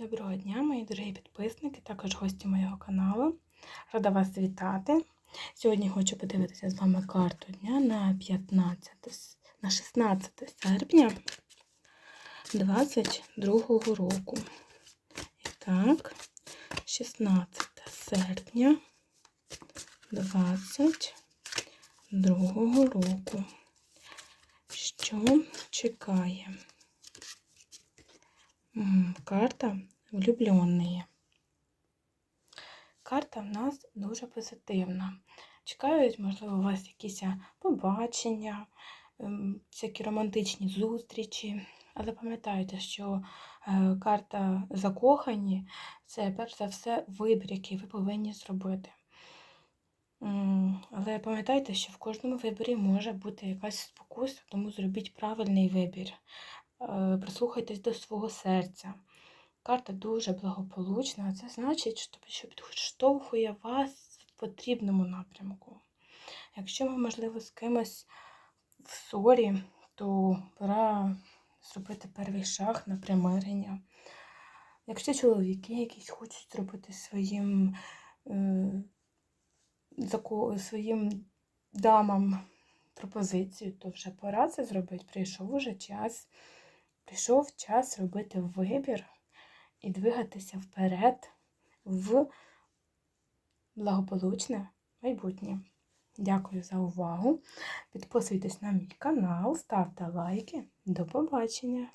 Доброго дня, мої дорогі підписники, також гості моєго каналу. Рада вас вітати. Сьогодні хочу подивитися з вами карту дня на 15, на 16 серпня 2022 року. І так, 16 серпня 2022 року. Що чекає? Карта влюбленные. Карта в нас дуже позитивна. Чекають, можливо, у вас якісь побачення, ем, всякі романтичні зустрічі. Але пам'ятайте, що е, карта закохані це перш за все вибір, який ви повинні зробити. Але пам'ятайте, що в кожному виборі може бути якась спокуса, тому зробіть правильний вибір. Е, Прислухайтесь до свого серця. Карта дуже благополучна, а це значить, що- підштовхує вас в потрібному напрямку. Якщо ви, можливо, з кимось в ссорі, то пора зробити перший шаг на примирення. Якщо чоловіки якісь хочуть зробити своїм, е, своїм дамам пропозицію, то вже пора це зробити. Прийшов уже час. Прийшов час робити вибір і двигатися вперед в благополучне майбутнє. Дякую за увагу. Підписуйтесь на мій канал, ставте лайки. До побачення!